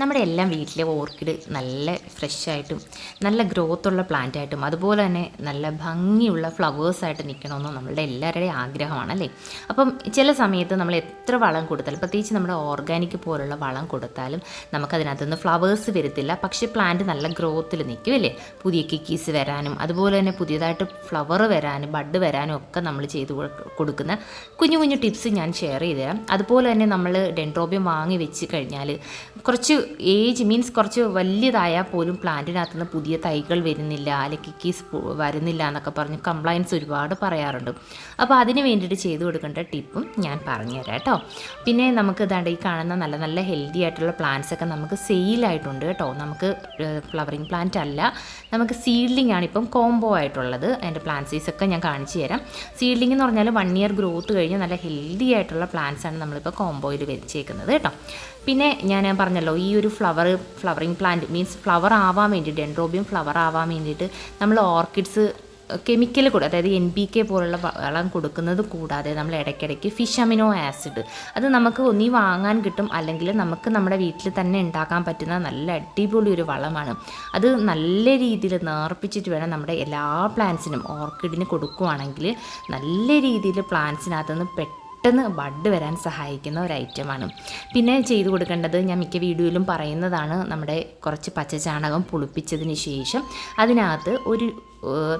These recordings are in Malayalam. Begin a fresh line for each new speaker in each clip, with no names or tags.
നമ്മുടെ എല്ലാം വീട്ടിലെ ഓർക്കിഡ് നല്ല ഫ്രഷ് ആയിട്ടും നല്ല ഗ്രോത്ത് ഉള്ള പ്ലാന്റ് ആയിട്ടും അതുപോലെ തന്നെ നല്ല ഭംഗിയുള്ള ഫ്ലവേഴ്സ് ആയിട്ട് നിൽക്കണമെന്ന് നമ്മളുടെ എല്ലാവരുടെയും ആഗ്രഹമാണല്ലേ അപ്പം ചില സമയത്ത് നമ്മൾ എത്ര വളം കൊടുത്താലും പ്രത്യേകിച്ച് നമ്മുടെ ഓർഗാനിക് പോലുള്ള വളം കൊടുത്താലും നമുക്കതിനകത്തുനിന്ന് ഫ്ലവേഴ്സ് വരത്തില്ല. പക്ഷേ പ്ലാന്റ് നല്ല ഗ്രോത്തിൽ നിൽക്കും അല്ലേ? പുതിയ കിക്കീസ് വരാനും അതുപോലെ തന്നെ പുതിയതായിട്ട് ഫ്ലവർ വരാനും ബഡ് വരാനും ഒക്കെ നമ്മൾ ചെയ്ത് കൊടുക്കുന്ന കുഞ്ഞു കുഞ്ഞു ടിപ്സ് ഞാൻ ഷെയർ ചെയ്തുതരാം. അതുപോലെ തന്നെ നമ്മൾ ഡെൻഡ്രോബിയം വാങ്ങി വെച്ച് കഴിഞ്ഞാൽ കുറച്ച് ഏജ് മീൻസ് കുറച്ച് വലിയതായാൽ പോലും പ്ലാന്റിനകത്ത് നിന്ന് പുതിയ തൈകൾ വരുന്നില്ല അല്ലെങ്കിൽ കിക്കീസ് വരുന്നില്ല എന്നൊക്കെ പറഞ്ഞ് കംപ്ലയൻസ് ഒരുപാട് പറയാറുണ്ട്. അപ്പോൾ അതിന് വേണ്ടിയിട്ട് ചെയ്തു കൊടുക്കേണ്ട ടിപ്പും ഞാൻ പറഞ്ഞുതരാം കേട്ടോ. പിന്നെ നമുക്ക് ഇതാണ്ട് ഈ കാണുന്ന നല്ല നല്ല ഹെൽത്തി ആയിട്ടുള്ള പ്ലാന്റ്സ് ഒക്കെ നമുക്ക് സെയിലായിട്ടുണ്ട് കേട്ടോ. നമുക്ക് ഫ്ലവറിങ് പ്ലാന്റ് അല്ല. നമുക്ക് സീഡ്ലിംഗ് ആണ് ഇപ്പം കോംബോ ആയിട്ടുള്ളത്. അതിന്റെ പ്ലാന്റ് സൈസ് ഒക്കെ ഞാൻ കാണിച്ചു തരാം. സീഡ്ലിംഗ് എന്ന് പറഞ്ഞാൽ വൺ ഇയർ ഗ്രോത്ത് കഴിഞ്ഞ് നല്ല ഹെൽത്തി ആയിട്ടുള്ള പ്ലാന്റ്സ് ആണ് നമ്മളിപ്പോൾ കോംബോയിൽ വെച്ചേക്കുന്നത് കേട്ടോ. പിന്നെ ഞാൻ പറഞ്ഞല്ലോ ഈ ഒരു flower flowering plant means flower ആവാൻ വേണ്ടിയിട്ട് ഡെൻഡ്രോബിയം ഫ്ലവർ ആവാൻ വേണ്ടിയിട്ട് നമ്മൾ ഓർക്കിഡ്സ് കെമിക്കൽ കൂടെ അതായത് എൻ പി കെ പോലുള്ള വളം കൊടുക്കുന്നത് കൂടാതെ നമ്മൾ ഇടയ്ക്കിടയ്ക്ക് ഫിഷ് അമിനോ ആസിഡ് അത് നമുക്ക് ഒന്നീ വാങ്ങാൻ കിട്ടും അല്ലെങ്കിൽ നമുക്ക് നമ്മുടെ വീട്ടിൽ തന്നെ ഉണ്ടാക്കാൻ പറ്റുന്ന നല്ല അടിപൊളി ഒരു വളമാണ്. അത് നല്ല രീതിയിൽ നേർപ്പിച്ചിട്ട് വേണം നമ്മുടെ എല്ലാ പ്ലാന്റ്സിനും ഓർക്കിഡിന് കൊടുക്കുവാണെങ്കിൽ നല്ല രീതിയിൽ പ്ലാന്റ്സിനകത്തുനിന്ന് പെട്ടെന്ന് പെട്ടെന്ന് ബഡ് വരാൻ സഹായിക്കുന്ന ഒരു ഐറ്റമാണ്. പിന്നെ ചെയ്തു കൊടുക്കേണ്ടത് ഞാൻ മിക്ക വീഡിയോയിലും പറയുന്നതാണ് നമ്മുടെ കുറച്ച് പച്ചചാണകം പുളിപ്പിച്ചതിന് ശേഷം അതിനകത്ത് ഒരു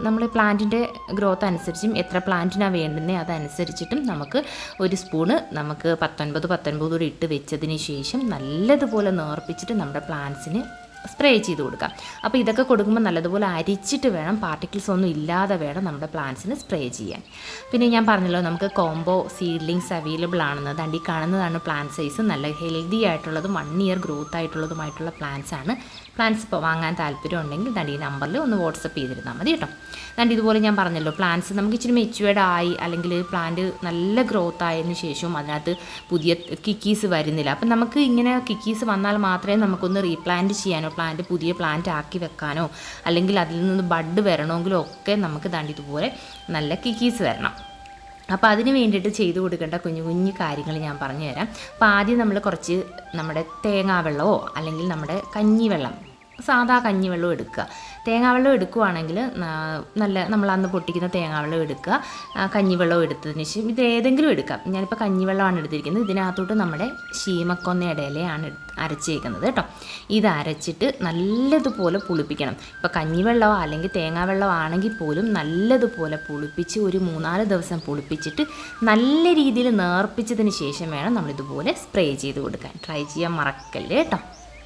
നമ്മൾ പ്ലാന്റിന്റെ ഗ്രോത്ത് അനുസരിച്ചും എത്ര പ്ലാന്റിനാണ് വേണ്ടുന്നത് അതനുസരിച്ചിട്ടും നമുക്ക് ഒരു സ്പൂണ് നമുക്ക് പത്തൊൻപത് പത്തൊൻപത് കൂടി ഇട്ട് വെച്ചതിന് ശേഷം നല്ലതുപോലെ നേർപ്പിച്ചിട്ട് നമ്മുടെ പ്ലാന്റ്സിന് സ്പ്രേ ചെയ്ത് കൊടുക്കാം അപ്പോൾ ഇതൊക്കെ കൊടുക്കുമ്പോൾ നല്ലതുപോലെ അരിച്ചിട്ട് വേണം പാർട്ടിക്കിൾസ് ഒന്നും ഇല്ലാതെ വേണം നമ്മുടെ പ്ലാന്റ്സിന് സ്പ്രേ ചെയ്യാൻ. പിന്നെ ഞാൻ പറഞ്ഞല്ലോ നമുക്ക് കോംബോ സീഡ്ലിങ്സ് അവൈലബിൾ ആണെന്ന്. തണ്ടി കാണുന്നതാണ് പ്ലാന്റ് സൈസ് നല്ല ഹെൽത്തി ആയിട്ടുള്ളതും വൺ ഇയർ ഗ്രോത്ത് ആയിട്ടുള്ളതുമായിട്ടുള്ള പ്ലാന്റ്സ് ആണ്. പ്ലാന്റ്സ് ഇപ്പോൾ വാങ്ങാൻ താല്പര്യം ഉണ്ടെങ്കിൽ തണ്ടി നമ്പറിൽ ഒന്ന് വാട്സപ്പ് ചെയ്തിരുന്നാൽ മതി കേട്ടോ. തണ്ടി ഇതുപോലെ ഞാൻ പറഞ്ഞല്ലോ പ്ലാന്റ്സ് നമുക്ക് ഇച്ചിരി മെച്യൂർഡ് ആയി അല്ലെങ്കിൽ പ്ലാന്റ് നല്ല ഗ്രോത്ത് ആയതിനു ശേഷവും അതിനകത്ത് പുതിയ കിക്കീസ് വരുന്നില്ല. അപ്പം നമുക്ക് ഇങ്ങനെ കിക്കീസ് വന്നാൽ മാത്രമേ നമുക്കൊന്ന് റീപ്ലാന്റ് ചെയ്യാനോ പ്ലാന്റ് പുതിയ പ്ലാന്റ് ആക്കി വെക്കാനോ അല്ലെങ്കിൽ അതിൽ നിന്ന് ബഡ് വരണമെങ്കിലോ ഒക്കെ നമുക്ക് ദാണ്ട് ഇതുപോലെ നല്ല കിക്കീസ് വരണം. അപ്പോൾ അതിന് വേണ്ടിയിട്ട് ചെയ്തു കൊടുക്കേണ്ട കുഞ്ഞു കുഞ്ഞു കാര്യങ്ങൾ ഞാൻ പറഞ്ഞു തരാം അപ്പോൾ ആദ്യം നമ്മൾ കുറച്ച് നമ്മുടെ തേങ്ങാവെള്ളമോ അല്ലെങ്കിൽ നമ്മുടെ കഞ്ഞിവെള്ളം സാധാ കഞ്ഞിവെള്ളം എടുക്കുക. തേങ്ങാവെള്ളം എടുക്കുവാണെങ്കിൽ നല്ല നമ്മൾ അന്ന് പൊട്ടിക്കുന്ന തേങ്ങാവെള്ളം എടുക്കുക. കഞ്ഞിവെള്ളം എടുത്തതിന് ശേഷം ഇത് ഏതെങ്കിലും എടുക്കാം. ഞാനിപ്പോൾ കഞ്ഞിവെള്ളമാണ് എടുത്തിരിക്കുന്നത്. ഇതിനകത്തോട്ട് നമ്മുടെ ശീമക്കൊന്നയുടെ എടുത്ത് അരച്ചേക്കുന്നത് കേട്ടോ. ഇത് അരച്ചിട്ട് നല്ലതുപോലെ പുളിപ്പിക്കണം. ഇപ്പോൾ കഞ്ഞിവെള്ളമോ അല്ലെങ്കിൽ തേങ്ങാവെള്ളമോ ആണെങ്കിൽ പോലും നല്ലതുപോലെ പുളിപ്പിച്ച് ഒരു മൂന്നാൽ ദിവസം പുളിപ്പിച്ചിട്ട് നല്ല രീതിയിൽ നേർപ്പിച്ചതിന് ശേഷം വേണം നമ്മളിതുപോലെ സ്പ്രേ ചെയ്ത് കൊടുക്കാൻ. ട്രൈ ചെയ്യാൻ മറക്കല്ലേ കേട്ടോ.